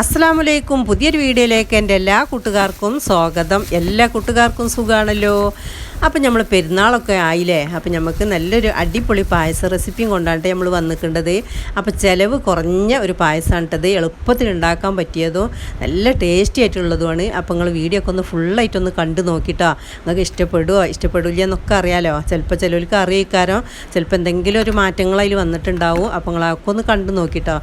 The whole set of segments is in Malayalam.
അസ്സാമലൈക്കും പുതിയൊരു വീഡിയോയിലേക്ക് എന്റെ എല്ലാ കൂട്ടുകാർക്കും സ്വാഗതം. എല്ലാ കൂട്ടുകാർക്കും സുഖമാണല്ലോ അപ്പം നമ്മൾ പെരുന്നാളൊക്കെ ആയില്ലേ? അപ്പം നമുക്ക് നല്ലൊരു അടിപൊളി പായസ റെസിപ്പിയും കൊണ്ടാണ് നമ്മൾ വന്നിട്ടുണ്ടത് അപ്പോൾ ചിലവ് കുറഞ്ഞ ഒരു പായസമാണ് ഇട്ടത് എളുപ്പത്തിൽ ഉണ്ടാക്കാൻ പറ്റിയതും നല്ല ടേസ്റ്റി ആയിട്ടുള്ളതുമാണ്. അപ്പോൾ നിങ്ങൾ വീഡിയോ ഒക്കെ ഒന്ന് ഫുള്ളായിട്ടൊന്ന് കണ്ടു നോക്കിട്ടോ. നിങ്ങൾക്ക് ഇഷ്ടപ്പെടുമോ ഇഷ്ടപ്പെടില്ല എന്നൊക്കെ അറിയാലോ. ചിലപ്പോൾ ചിലവർക്ക് അറിയിക്കാരോ. ചിലപ്പോൾ എന്തെങ്കിലും ഒരു മാറ്റങ്ങൾ അതിൽ വന്നിട്ടുണ്ടാവും. അപ്പോൾ നിങ്ങളൊക്കെ ഒന്ന് കണ്ടു നോക്കിട്ടോ.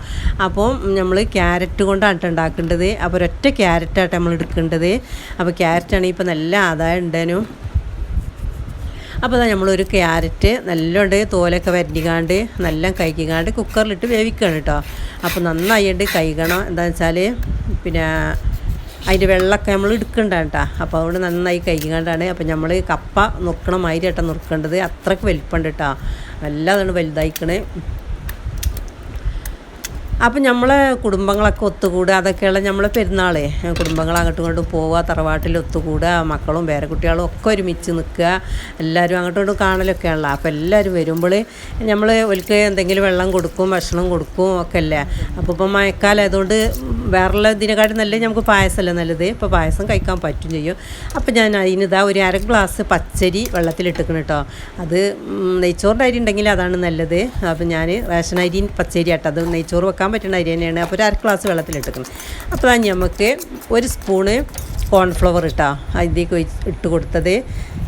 അപ്പോൾ നമ്മൾ ക്യാരറ്റ് കൊണ്ടാണ് ഉണ്ടാക്കേണ്ടത് അപ്പോൾ ഒരൊറ്റ ക്യാരറ്റായിട്ട് നമ്മൾ എടുക്കേണ്ടത്. അപ്പോൾ ക്യാരറ്റാണെങ്കിൽ ഇപ്പോൾ നല്ല ആദായം ഉണ്ടേനും അപ്പോൾ അതാ നമ്മളൊരു ക്യാരറ്റ് നല്ലോണ്ട് തോലൊക്കെ വരഞ്ഞിക്കാണ്ട് നല്ല കഴിക്കാണ്ട് കുക്കറിലിട്ട് വേവിക്കണം കേട്ടോ. അപ്പോൾ നന്നായിട്ട് കൈകണം. എന്താണെന്ന് വെച്ചാൽ പിന്നെ അതിന്റെ വെള്ളമൊക്കെ നമ്മൾ എടുക്കേണ്ട കേട്ടോ. അപ്പോൾ അതുകൊണ്ട് നന്നായി കഴിക്കാണ്ടാണ് അപ്പോൾ നമ്മൾ കപ്പ നുറുക്കണം മാതിരി കേട്ടോ നുറുക്കേണ്ടത്. അത്രയ്ക്ക് വലിപ്പമുണ്ട് കേട്ടോ. വല്ലാതാണ് വലുതായിക്കണേ. അപ്പം നമ്മളെ കുടുംബങ്ങളൊക്കെ ഒത്തുകൂടുക അതൊക്കെയുള്ള നമ്മളെ പെരുന്നാളേ. കുടുംബങ്ങൾ അങ്ങോട്ടും ഇങ്ങോട്ടും പോവുക തറവാട്ടിൽ ഒത്തുകൂടുക മക്കളും പേരക്കുട്ടികളും ഒക്കെ ഒരുമിച്ച് നിൽക്കുക. എല്ലാവരും അങ്ങോട്ടും ഇങ്ങോട്ടും കാണലൊക്കെയാണല്ലോ അപ്പോൾ എല്ലാവരും വരുമ്പോൾ നമ്മൾ ഒരിക്കൽ എന്തെങ്കിലും വെള്ളം കൊടുക്കും ഭക്ഷണം കൊടുക്കും ഒക്കെ അല്ലേ അപ്പോൾ ഇപ്പം മഴക്കാലം ആയതുകൊണ്ട് വേറെയുള്ള ഇതിനെക്കാട്ടും നല്ല നമുക്ക് പായസമല്ലേ നല്ലത്. ഇപ്പോൾ പായസം കഴിക്കാൻ പറ്റും ചെയ്യും. അപ്പോൾ ഞാൻ അതിനിതാ ഒരു അര ഗ്ലാസ് പച്ചരി വെള്ളത്തിലിട്ടിക്കണം കേട്ടോ. അത് നെയ്ച്ചോറിന്റെ അരി ഉണ്ടെങ്കിൽ അതാണ് നല്ലത്. അപ്പോൾ ഞാൻ റേഷൻ അരി പച്ചരി ആട്ടോ അത് നെയ്ച്ചോറ് വെക്കാൻ പറ്റുന്ന അരി തന്നെയാണ്. അപ്പോൾ ഒരു അര ഗ്ലാസ് വെള്ളത്തിലിട്ടിക്കണം അപ്പോൾ നമുക്ക് ഒരു സ്പൂണ് കോൺഫ്ലവർ ഇട്ടാ അതിലേക്ക് ഇട്ട് കൊടുത്തത്.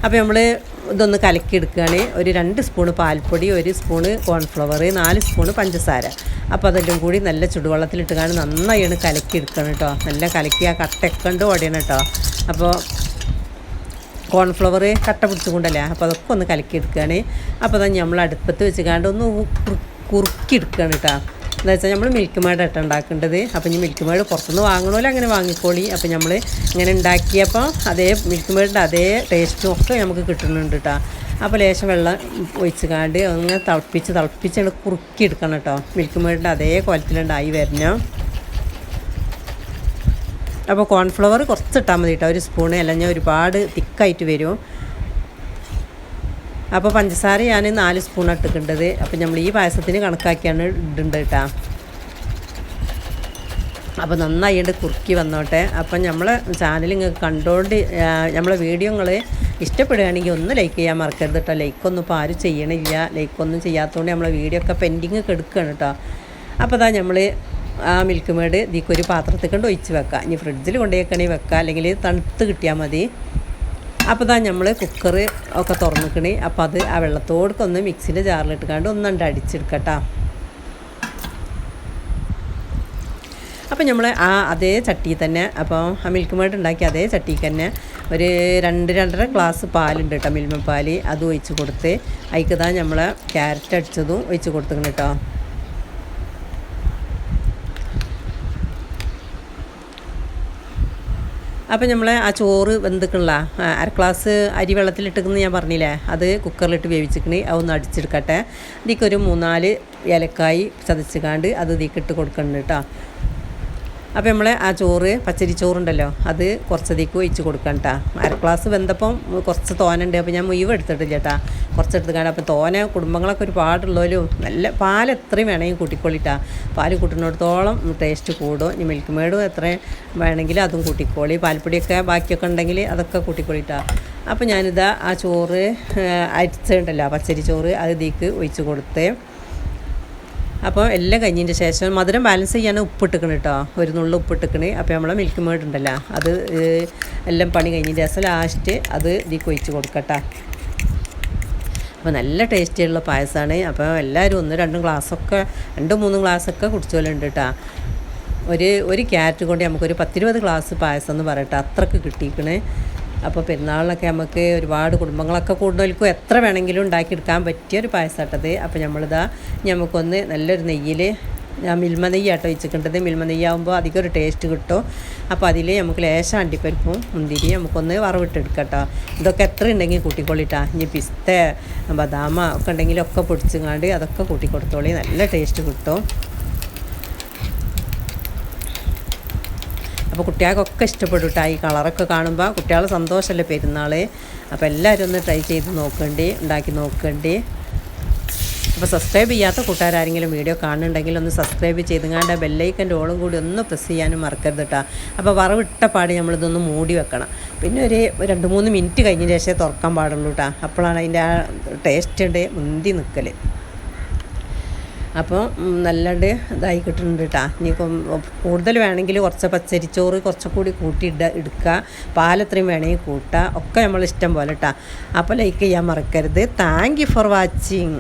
അപ്പോൾ നമ്മൾ ഇതൊന്ന് കലക്കി എടുക്കുകയാണ് ഒരു രണ്ട് സ്പൂണ് പാൽപ്പൊടി ഒരു സ്പൂണ് കോൺഫ്ലവർ നാല് സ്പൂണ് പഞ്ചസാര. അപ്പോൾ അതെല്ലാം കൂടി നല്ല ചുടുവെള്ളത്തിലിട്ടുകാണ് നന്നായാണ് കലക്കി എടുക്കണം കേട്ടോ. നല്ല കലക്കി ആ കട്ടയൊക്കെ ഉണ്ട് കേട്ടോ. അപ്പോൾ കോൺഫ്ലവർ കട്ട പിടിച്ചുകൊണ്ടല്ലേ? അപ്പോൾ അതൊക്കെ ഒന്ന് കലക്കി എടുക്കുകയാണ് അപ്പോൾ അത് നമ്മൾ അടുപ്പത്ത് വെച്ചുകാണ്ട് ഒന്ന് കുറുക്കിയെടുക്കുകയാണ് കുറുക്കി എടുക്കുകയാണ് കേട്ടോ. എന്താ വെച്ചാൽ നമ്മൾ മിൽക്ക് മേഡ് ഇട്ട് ഉണ്ടാക്കേണ്ടത്. അപ്പോൾ ഇനി മിൽക്ക് മേഡ് പുറത്തുനിന്ന് വാങ്ങണമല്ലോ അങ്ങനെ വാങ്ങിക്കോളി. അപ്പോൾ നമ്മൾ ഇങ്ങനെ ഉണ്ടാക്കിയപ്പോൾ അതേ മിൽക്ക് മേഡിന്റെ അതേ ടേസ്റ്റും ഒക്കെ നമുക്ക് കിട്ടുന്നുണ്ട് കേട്ടോ അപ്പോൾ ലേശം വെള്ളം ഒഴിച്ച് കാണ്ട് അങ്ങനെ തിളപ്പിച്ച് തിളപ്പിച്ച് കുറുക്കി എടുക്കണം കേട്ടോ മിൽക്ക് മേഡിന്റെ അതേ കുലത്തിലുണ്ടായി വരണം. അപ്പോൾ കോൺഫ്ലവർ കുറച്ച് ഇട്ടാൽ മതി കേട്ടോ ഒരു സ്പൂണ് അല്ലെങ്കിൽ ഒരുപാട് തിക്കായിട്ട് വരും. അപ്പോൾ പഞ്ചസാര ഞാൻ നാല് സ്പൂൺ ഇട്ടിട്ടുണ്ടത് അപ്പോൾ നമ്മൾ ഈ പായസത്തിന് കണക്കാക്കിയാണ് ഇടുന്നത് കേട്ടോ. അപ്പോൾ നന്നായി ഉണ്ട് കുറുക്കി വന്നോട്ടെ. അപ്പം നമ്മളെ ചാനൽ ഇങ്ങനെ കണ്ടുകൊണ്ട് നമ്മളെ വീഡിയോകൾ ഇഷ്ടപ്പെടുകയാണെങ്കിൽ ഒന്ന് ലൈക്ക് ചെയ്യാൻ മറക്കരുത് കേട്ടോ. ലൈക്കൊന്നും ഇപ്പോൾ ആരും ചെയ്യണില്ല. ലൈക്കൊന്നും ചെയ്യാത്തതുകൊണ്ട് നമ്മളെ വീഡിയോ ഒക്കെ പെൻഡിങ് എടുക്കുകയാണ് കേട്ടോ. അപ്പോൾ അതാ നമ്മൾ ആ മിൽക്ക് മേഡ് ഇതിക്കൊരു പാത്രത്തിൽ കൊണ്ട് ഒഴിച്ച് വെക്കാം. ഇനി ഫ്രിഡ്ജിൽ കൊണ്ടുപോയിക്കണമെങ്കിൽ വെക്കാം. അല്ലെങ്കിൽ തണുത്ത് കിട്ടിയാൽ മതി. അപ്പോൾ ഇതാ നമ്മൾ കുക്കർ ഒക്കെ തുറന്നിക്കണേ. അപ്പോൾ അത് ആ വെള്ളത്തോടൊക്കെ ഒന്ന് മിക്സിന്റെ ജാറിലിട്ടുകാണ്ട് ഒന്നുണ്ട് അടിച്ചെടുക്കട്ടോ. അപ്പോൾ നമ്മൾ ആ അതേ ചട്ടി തന്നെ അപ്പോൾ ആ മിൽക്ക് മേഡ് ഉണ്ടാക്കിയ അതേ ചട്ടിക്ക് തന്നെ ഒരു രണ്ട് രണ്ടര ഗ്ലാസ് പാലുണ്ട് കേട്ടോ മിൽമ പാൽ അത് ഒഴിച്ച് കൊടുത്ത് അതിക്കതാ നമ്മൾ ക്യാരറ്റ് അടിച്ചതും ഒഴിച്ച് കൊടുത്തിക്കണം കേട്ടോ അപ്പം നമ്മൾ ആ ചോറ് വെന്തിക്കണില്ല അര ഗ്ലാസ് അരി വെള്ളത്തിലിട്ടെന്ന് ഞാൻ പറഞ്ഞില്ലേ? അത് കുക്കറിലിട്ട് വേവിച്ചിക്കണി അതൊന്ന് അടിച്ചെടുക്കട്ടെ. ഇതിക്കൊരു മൂന്നാൽ ഏലക്കായി ചതച്ചുകാണ്ട് അത് ഇതിക്കിട്ട് കൊടുക്കണം കേട്ടോ. അപ്പോൾ നമ്മൾ ആ ചോറ് പച്ചരി ചോറുണ്ടല്ലോ അത് കുറച്ചധികം ഒഴിച്ച് കൊടുക്കാം കേട്ടോ അര ഗ്ലാസ് വെന്തപ്പം കുറച്ച് തോനുണ്ട് അപ്പോൾ ഞാൻ മുഴുവൻ എടുത്തിട്ടില്ല കേട്ടോ കുറച്ച് എടുത്തുകാണ്ട് അപ്പോൾ തോന കുടുംബങ്ങളൊക്കെ ഒരുപാടുള്ളവരും നല്ല പാൽ എത്രയും വേണമെങ്കിൽ കൂട്ടിക്കോളിട്ടാ പാൽ കൂട്ടുന്നിടത്തോളം ടേസ്റ്റ് കൂടും. ഇനി മിൽക്ക് മേഡും എത്ര വേണമെങ്കിൽ അതും കൂട്ടിക്കോളി. പാൽപ്പൊടിയൊക്കെ ബാക്കിയൊക്കെ ഉണ്ടെങ്കിൽ അതൊക്കെ കൂട്ടിക്കോളിട്ടാ അപ്പോൾ ഞാനിതാ ആ ചോറ് അരിച്ചുണ്ടല്ലോ പച്ചരി ചോറ് അത് ഇതിക്ക് ഒഴിച്ച് കൊടുത്തേ അപ്പോൾ എല്ലാം കഴിഞ്ഞതിന്റെ ശേഷം മധുരം ബാലൻസ് ചെയ്യാൻ ഉപ്പിട്ടിക്കണം കേട്ടോ ഒരു നുള്ളു ഉപ്പിട്ടിക്കണ് അപ്പോൾ നമ്മളെ മിൽക്ക് മേഡ് ഉണ്ടല്ലോ. അത് എല്ലാം പണി കഴിഞ്ഞതിന്റെ ശേഷം ലാസ്റ്റ് അത് ഇതിൽ കൊഴിച്ച് കൊടുക്കട്ടെ. അപ്പോൾ നല്ല ടേസ്റ്റിയുള്ള പായസമാണ് അപ്പോൾ എല്ലാവരും ഒന്ന് രണ്ടും ഗ്ലാസ്സൊക്കെ രണ്ടും മൂന്നും ഗ്ലാസ്സൊക്കെ കുടിച്ചോലുണ്ട് കേട്ടോ ഒരു ഒരു ക്യാരറ്റ് കൊണ്ട് നമുക്കൊരു പത്തിരുപത് ഗ്ലാസ് പായസം എന്ന് പറയട്ടെ. അത്രയ്ക്ക് കിട്ടിയിക്കണേ അപ്പോൾ പെരുന്നാളിനൊക്കെ നമുക്ക് ഒരുപാട് കുടുംബങ്ങളൊക്കെ കൂടുതൽക്കും എത്ര വേണമെങ്കിലും ഉണ്ടാക്കിയെടുക്കാൻ പറ്റിയ ഒരു പായസമാട്ടത് അപ്പോൾ നമ്മളിതാ നമുക്കൊന്ന് നല്ലൊരു നെയ്യിൽ ഞാൻ മിൽമ നെയ്യാട്ടോ വെച്ചിട്ടുണ്ടത് മിൽമ നെയ്യാകുമ്പോൾ അധികം ഒരു ടേസ്റ്റ് കിട്ടും. അപ്പോൾ അതിൽ നമുക്ക് ലേശം അണ്ടിപ്പരിപ്പും മുന്തിരി നമുക്കൊന്ന് വറവിട്ടെടുക്കട്ടോ. ഇതൊക്കെ എത്ര ഉണ്ടെങ്കിൽ കൂട്ടിക്കൊള്ളിട്ടാ. ഇനി പിസ്ത ബദാമ ഒക്കെ ഉണ്ടെങ്കിലൊക്കെ പൊടിച്ചുങ്ങാണ്ട് അതൊക്കെ കൂട്ടിക്കൊടുത്തോളി. നല്ല ടേസ്റ്റ് കിട്ടും. അപ്പോൾ കുട്ടികൾക്കൊക്കെ ഇഷ്ടപ്പെടും കേട്ടോ ഈ കളറൊക്കെ കാണുമ്പോൾ കുട്ടികൾ സന്തോഷമല്ലേ പെരുന്നാൾ അപ്പോൾ എല്ലാവരും ഒന്ന് ട്രൈ ചെയ്ത് നോക്കണ്ടേ ഉണ്ടാക്കി നോക്കണ്ടേ. അപ്പോൾ സബ്സ്ക്രൈബ് ചെയ്യാത്ത കൂട്ടുകാരെങ്കിലും വീഡിയോ കാണുന്നുണ്ടെങ്കിൽ ഒന്ന് സബ്സ്ക്രൈബ് ചെയ്തുങ്ങാണ്ട് ബെല്ലൈക്കന്റെ ഓളും കൂടി ഒന്ന് പ്രസ് ചെയ്യാനും മറക്കരുത് കേട്ടോ അപ്പോൾ വറവിട്ട പാടി നമ്മളിതൊന്ന് മൂടി വെക്കണം. പിന്നെ ഒരു രണ്ട് മൂന്ന് മിനിറ്റ് കഴിഞ്ഞ ശേഷമേ തുറക്കാൻ പാടുള്ളൂ കേട്ടോ അപ്പോഴാണ് അതിന്റെ ആ ടേസ്റ്റ് ഉണ്ട് മുന്തി നിൽക്കൽ അപ്പോൾ നല്ലത് ഇതായി കിട്ടുന്നുണ്ട് കേട്ടോ ഇനി കൂടുതൽ വേണമെങ്കിൽ കുറച്ച് പച്ചരിച്ചോറ് കുറച്ചുകൂടി കൂട്ടി ഇട എടുക്കുക പാലത്രയും വേണമെങ്കിൽ കൂട്ടുക ഒക്കെ നമ്മൾ ഇഷ്ടം പോലെ കേട്ടോ അപ്പോൾ ലൈക്ക് ചെയ്യാൻ മറക്കരുത്. Thank you for watching